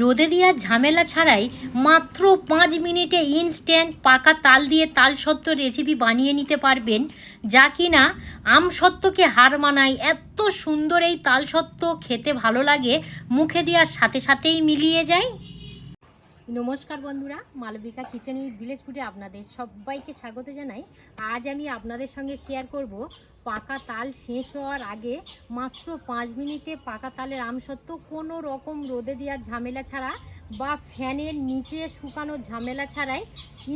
রোদে দেওয়ার ঝামেলা ছাড়াই মাত্র পাঁচ মিনিটে ইনস্ট্যান্ট পাকা তাল দিয়ে তাল সত্ত্ব রেসিপি বানিয়ে নিতে পারবেন। যা কিনা আম সত্ত্বকে হার মানায়। এত সুন্দর এই তাল সত্ত্ব খেতে ভালো লাগে। মুখে দেওয়ার সাথে সাথেই মিলিয়ে যায়। নমস্কার বন্ধুরা, মালবিকা কিচেন উইথ ভিলেজ ফুডে আপনাদের সবাইকে স্বাগত জানাই। আজ আমি আপনাদের সঙ্গে শেয়ার করব, পাকা তাল শেষ হওয়ার আগে মাত্র পাঁচ মিনিটে পাকা তালের আমসত্ত্ব কোনো রকম রোদে দেওয়ার ঝামেলা ছাড়া বা ফ্যানের নিচে শুকানোর ঝামেলা ছাড়াই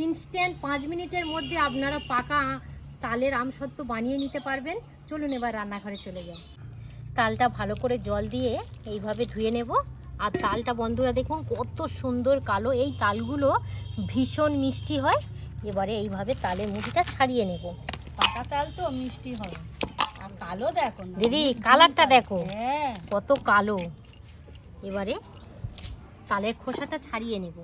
ইনস্ট্যান্ট পাঁচ মিনিটের মধ্যে আপনারা পাকা তালের আমসত্ত্ব বানিয়ে নিতে পারবেন। চলুন এবার রান্নাঘরে চলে যাই। তালটা ভালো করে জল দিয়ে এইভাবে ধুয়ে নেব। আর তালটা বন্ধুরা দেখুন কত সুন্দর কালো। এই তালগুলো ভীষণ মিষ্টি হয়। এবারে এইভাবে তালের মুঠিটা ছাড়িয়ে নেব। পাকা তাল তো মিষ্টি হবে আর কালো দেখো দিদি কালারটা দেখো। হ্যাঁ। কত কালো। এবারে তালের খোসাটা ছাড়িয়ে নেব।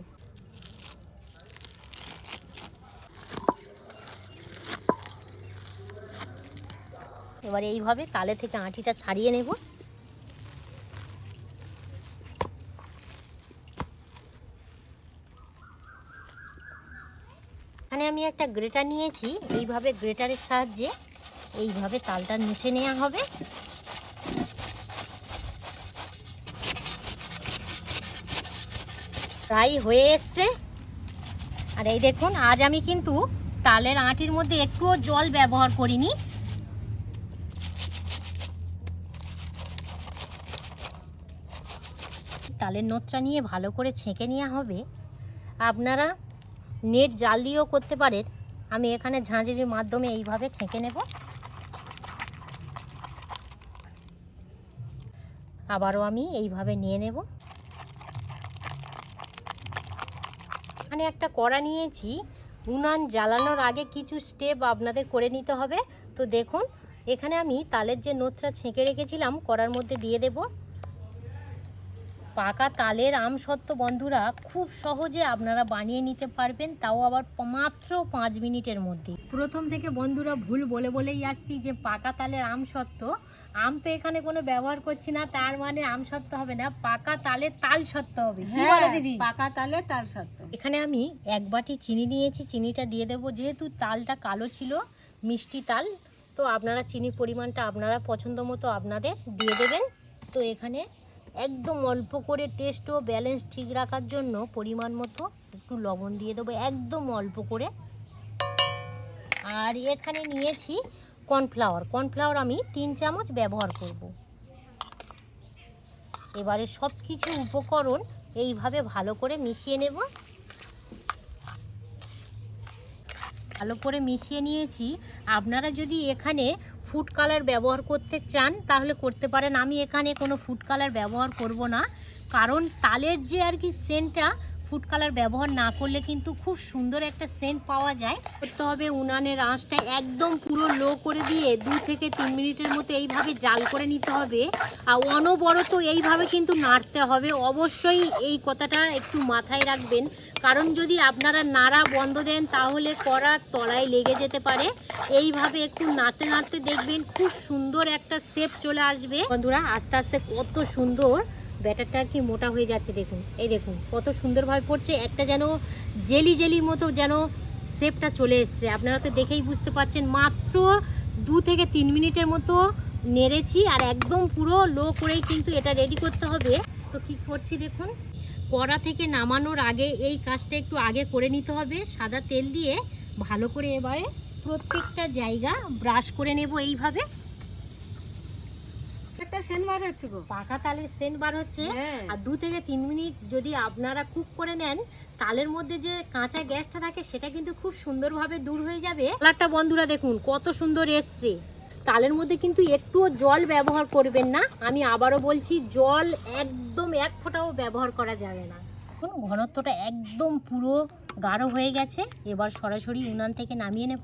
এবারে এইভাবে তালে থেকে আঁটিটা ছাড়িয়ে নেব এখানে আমি একটা গ্রেটার নিয়েছি, এইভাবে গ্রেটারের সাহায্যে এইভাবে তালটা মুছে নেওয়া হবে। প্রায় হয়ে এসছে। আর এই দেখুন, আজ আমি কিন্তু তালের আঁটির মধ্যে একটুও জল ব্যবহার করিনি। তালের নোতটা নিয়ে ভালো করে ছেঁকে নেওয়া হবে। আপনারা নেট জাল দিয়েও করতে পারেন। আমি এখানে ঝাঁঝরির মাধ্যমে এইভাবে ছেঁকে নেব। আবারও আমি এইভাবে নিয়ে নেব। এখানে একটা কড়া নিয়েছি। উনান জ্বালানোর আগে কিছু স্টেপ আপনাদের করে নিতে হবে। তো দেখুন, এখানে আমি তালের যে নোতটা ছেঁকে রেখেছিলাম, কড়ার মধ্যে দিয়ে দেব। পাকা তালের আম সত্ত্ব বন্ধুরা খুব সহজে আপনারা বানিয়ে নিতে পারবেন তাও আবার মাত্র পাঁচ মিনিটের মধ্যে। প্রথম থেকে বন্ধুরা ভুল বলে বলেই আসছি যে পাকা তালের আম সত্ত্ব। আম তো এখানে কোনো ব্যবহার করছি না তার মানে আম সত্ত্ব হবে না পাকা তালের তাল সত্ত্ব হবে। হ্যাঁ দিদি? পাকা তালে তাল সত্য এখানে আমি এক বাটি চিনি নিয়েছি চিনিটা দিয়ে দেবো যেহেতু তালটা কালো ছিল মিষ্টি তাল তো আপনারা চিনির পরিমাণটা আপনারা পছন্দ মতো আপনাদের দিয়ে দেবেন। তো এখানে একদম অল্প করে টেস্ট ও ব্যালেন্স ঠিক রাখার জন্য পরিমাণ মতো একটু লবণ দিয়ে দেবো, একদম অল্প করে। আর এখানে নিয়েছি কর্নফ্লাওয়ার কর্নফ্লাওয়ার আমি তিন চামচ ব্যবহার করব। এবারে সব কিছু উপকরণ এইভাবে ভালো করে মিশিয়ে নেব। ভালো করে মিশিয়ে নিয়েছি। আপনারা যদি এখানে ফুড কালার ব্যবহার করতে চান, তাহলে করতে পারেন। আমি এখানে কোনো ফুড কালার ব্যবহার করব না। কারণ তালের যে আর কি সেন্টটা ফুড কালার ব্যবহার না করলে কিন্তু খুব সুন্দর একটা সেন্ট পাওয়া যায়। করতে হবে উনানের আঁচটা একদম পুরো লো করে দিয়ে দু থেকে তিন মিনিটের মতো এইভাবে জাল করে নিতে হবে। আর অনবরত এইভাবে কিন্তু নাড়তে হবে। অবশ্যই এই কথাটা একটু মাথায় রাখবেন। কারণ যদি আপনারা নাড়া বন্ধ দেন, তাহলে কড়ার তলায় লেগে যেতে পারে। এইভাবে একটু নাড়তে নাড়তে দেখবেন খুব সুন্দর একটা শেপ চলে আসবে। বন্ধুরা, আস্তে আস্তে কত সুন্দর ব্যাটারটা কি মোটা হয়ে যাচ্ছে দেখুন। এই দেখুন, কত সুন্দরভাবে পড়ছে। একটা যেন জেলি জেলি মতো যেন শেপটা চলে এসছে। আপনারা তো দেখেই বুঝতে পারছেন, মাত্র দু থেকে তিন মিনিটের মতো নেড়েছি আর একদম পুরো লো করেই কিন্তু এটা রেডি করতে হবে। তো কি করছি দেখুন কড়া থেকে নামানোর আগে এই কাজটা একটু আগে করে নিতে হবে। সাদা তেল দিয়ে ভালো করে এবারে প্রত্যেকটা জায়গা ব্রাশ করে নেব এইভাবে। একটা সেন বার হচ্ছে গো। পাকা তালের সেন্ট বার হচ্ছে। হ্যাঁ। আর দু থেকে তিন মিনিট যদি আপনারা কুক করে নেন তালের মধ্যে যে কাঁচা গ্যাসটা থাকে সেটা কিন্তু খুব সুন্দরভাবে দূর হয়ে যাবে। কালারটা বন্ধুরা দেখুন কত সুন্দর এসছে। তালের মধ্যে কিন্তু একটুও জল ব্যবহার করবেন না। আমি আবারও বলছি, জল একদম এক ফোঁটাও ব্যবহার করা যাবে না। এখন ঘনত্বটা একদম পুরো গাঢ় হয়ে গেছে। এবার সরাসরি উনান থেকে নামিয়ে নেব।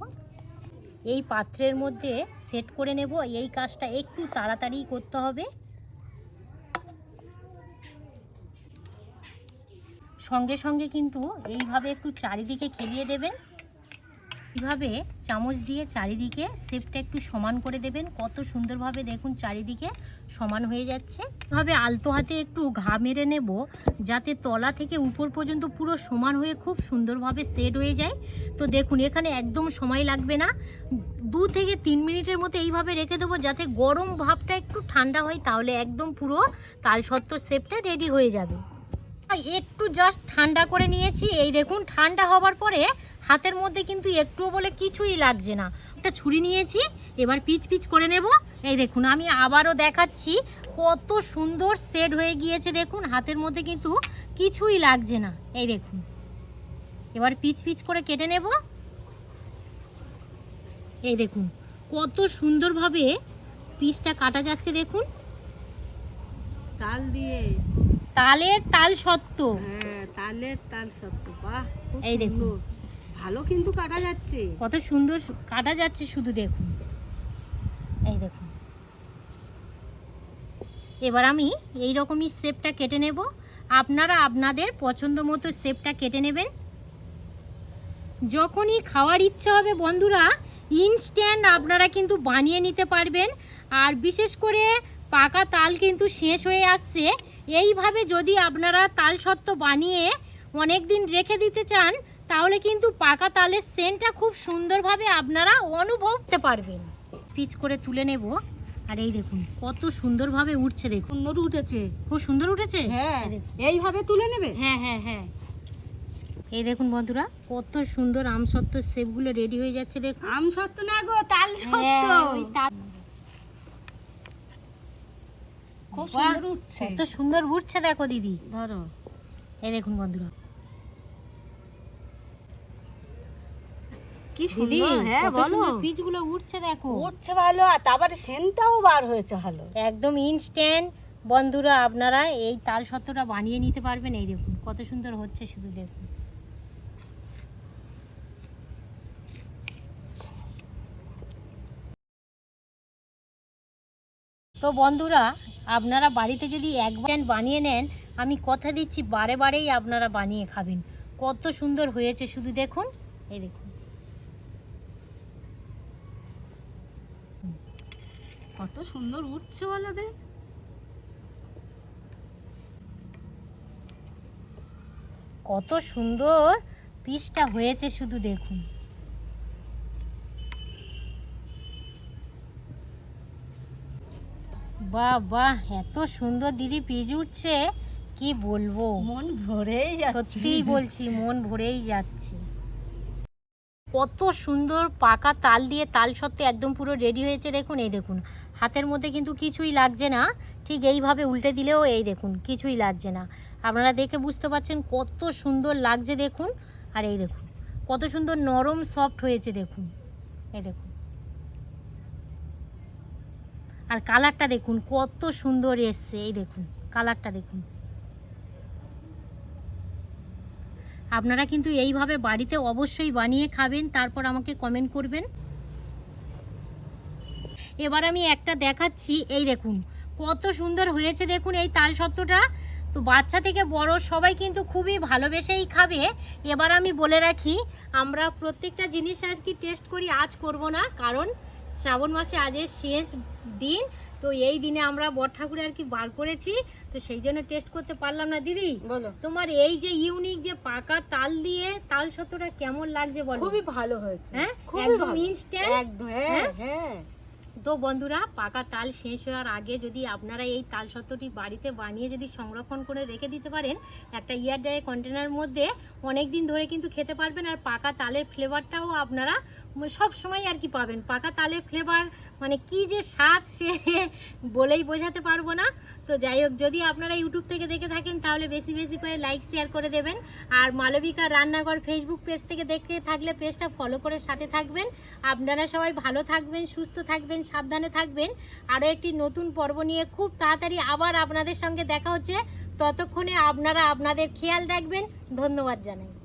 এই পাত্রের মধ্যে সেট করে নেব। এই কাজটা একটু তাড়াতাড়ি করতে হবে। সঙ্গে সঙ্গে কিন্তু এইভাবে একটু চারিদিকে খেলিয়ে দেবেন। এভাবে চামচ দিয়ে চারিদিকে শেপটা একটু সমান করে দেবেন? কত সুন্দরভাবে দেখুন চারিদিকে সমান হয়ে যাচ্ছে। এভাবে আলতো হাতে একটু ঘা মেরে নেব, যাতে তলা থেকে উপর পর্যন্ত পুরো সমান হয়ে খুব সুন্দরভাবে সেট হয়ে যায়। তো দেখুন, এখানে একদম সময় লাগবে না। দু থেকে তিন মিনিটের মতো এইভাবে রেখে দেবো, যাতে গরম ভাবটা একটু ঠান্ডা হয়, তাহলে একদম পুরো তালসত্ত্ব শেপটা রেডি হয়ে যাবে। একটু জাস্ট ঠান্ডা করে নিয়েছি। এই দেখুন, ঠান্ডা হবার পরে হাতের মধ্যে কিন্তু একটুও বলে কিছুই লাগছে না। একটা ছুরি নিয়েছি, এবার পিচ পিচ করে নেব। এই দেখুন, আমি আবারও দেখাচ্ছি, কত সুন্দর সেট হয়ে গিয়েছে দেখুন, হাতের মধ্যে কিন্তু কিছুই লাগছে না। এই দেখুন, এবার পিচ পিচ করে কেটে নেব। এই দেখুন, কত সুন্দরভাবে পিসটা কাটা যাচ্ছে দেখুন। তাল দিয়ে। তালের তাল সত্ত্ব। হ্যাঁ তালের তাল সত্য বাহ এই দেখুন। ভালো কিন্তু কাটা যাচ্ছে। কত সুন্দর কাটা যাচ্ছে শুধু দেখুন। এই দেখুন। এবার আমি এই রকমই শেপটা কেটে নেব। আপনারা আপনাদের পছন্দ মতো শেপটা কেটে নেবেন। যখনই খাওয়ার ইচ্ছা হবে বন্ধুরা ইনস্ট্যান্ট আপনারা কিন্তু বানিয়ে নিতে পারবেন। আর বিশেষ করে পাকা তাল কিন্তু শেষ হয়ে আসছে। এইভাবে যদি আপনারা তাল সত্ত্ব বানিয়ে অনেক দিন রেখে দিতে চান তাহলে কিন্তু পাকা তালের সেন্টটা খুব সুন্দরভাবে আপনারা অনুভব করতে পারবেন। পিচ করে তুলে নেব। আর এই দেখুন কত সুন্দরভাবে উঠছে দেখুন। সুন্দর উঠেছে। খুব সুন্দর উঠেছে? হ্যাঁ এইভাবে তুলে নেবে? হ্যাঁ হ্যাঁ হ্যাঁ। এই দেখুন বন্ধুরা কত সুন্দর আমসত্ত্ব সেপগুলো রেডি হয়ে যাচ্ছে দেখুন। আম সত্য না গো তাল সত্য হ্যাঁ, ওই তা- খুব সুন্দর উঠছে। কত সুন্দর উঠছে দেখো দিদি। ধরো। এই দেখুন বন্ধুরা। কি সুন্দর হ্যাঁ বলো। উঠছে দেখো। উঠছে ভালো আর তারপরে বার হয়েছে ভালো। একদম ইনস্ট্যান্ট বন্ধুরা আপনারা এই তাল সত্ত্বটা বানিয়ে নিতে পারবেন। এই দেখুন কত সুন্দর হচ্ছে শুধু দেখুন। তো বন্ধুরা আপনারা বাড়িতে যদি একবার বানিয়ে নেন, আমি কথা দিচ্ছি, বারে বারেই আপনারা বানিয়ে খাবেন। কত সুন্দর হয়েছে, শুধু দেখুন। এই দেখুন। কত সুন্দর উঠছে বলো দে। কত সুন্দর পিসটা হয়েছে, শুধু দেখুন। বাহ বাহ এত সুন্দর দিদি পিজ উঠছে কি বলব? মন ভরেই যাচ্ছে। সত্যিই বলছি মন ভরেই যাচ্ছে। কত সুন্দর পাকা তাল দিয়ে তাল সত্ত্বে একদম পুরো রেডি হয়েছে দেখুন এই দেখুন। হাতের মধ্যে কিন্তু কিছুই লাগছে না ঠিক এইভাবে উল্টে দিলেও এই দেখুন কিছুই লাগছে না। আপনারা দেখে বুঝতে পারছেন কত সুন্দর লাগছে দেখুন। আর এই দেখুন কত সুন্দর নরম সফট হয়েছে দেখুন। এই দেখুন। আর কালারটা দেখুন, কত সুন্দর এসছে। এই দেখুন, কালারটা দেখুন। আপনারা কিন্তু এইভাবে বাড়িতে অবশ্যই বানিয়ে খাবেন, তারপর আমাকে কমেন্ট করবেন। এবার আমি একটা দেখাচ্ছি, এই দেখুন, কত সুন্দর হয়েছে দেখুন এই তাল সত্ত্বটা। তো বাচ্চা থেকে বড় সবাই কিন্তু খুবই ভালোবেসেই খাবে। এবার আমি বলে রাখি, আমরা প্রত্যেকটা জিনিস আর কি টেস্ট করি, আজ করব না, কারণ শ্রাবণ মাসে আজের শেষ দিন তো এই দিনে আমরা বট ঠাকুরে আর কি বার করেছি তো সেই জন্য টেস্ট করতে পারলাম না দিদি। বলো। তোমার এই যে ইউনিক যে পাকা তাল দিয়ে তাল সত্যটা কেমন লাগছে বলো? খুবই ভালো হয়েছে। হ্যাঁ? একদম। ইনস্ট্যান্ট একদম হ্যাঁ হ্যাঁ? তো বন্ধুরা পাকা তাল শেষ হওয়ার আগে যদি আপনারা এই তাল সত্ত্বটি বাড়িতে বানিয়ে যদি সংরক্ষণ করে রেখে দিতে পারেন একটা ইয়ার ড্রাই কন্টেনারের মধ্যে অনেক দিন ধরে কিন্তু খেতে পারবেন আর পাকা তালের ফ্লেভারটাও আপনারা সব সময় আর কি পাবেন। পাকা তালের ফ্লেভার মানে কি যে স্বাদ সে বলেই বোঝাতে পারব না। তো যাই হোক, যদি আপনারা ইউটিউব থেকে দেখে থাকেন, তাহলে বেশি বেশি করে লাইক শেয়ার করে দেবেন। আর মালবিকা রান্নাঘর ফেসবুক পেজ থেকে দেখে থাকলে পেজটা ফলো করে সাথে থাকবেন। আপনারা সবাই ভালো থাকবেন, সুস্থ থাকবেন, সাবধানে থাকবেন। আরও একটি নতুন পর্ব নিয়ে খুব তাড়াতাড়ি আবার আপনাদের সঙ্গে দেখা হচ্ছে। ততক্ষণে আপনারা আপনাদের খেয়াল রাখবেন। ধন্যবাদ জানাই।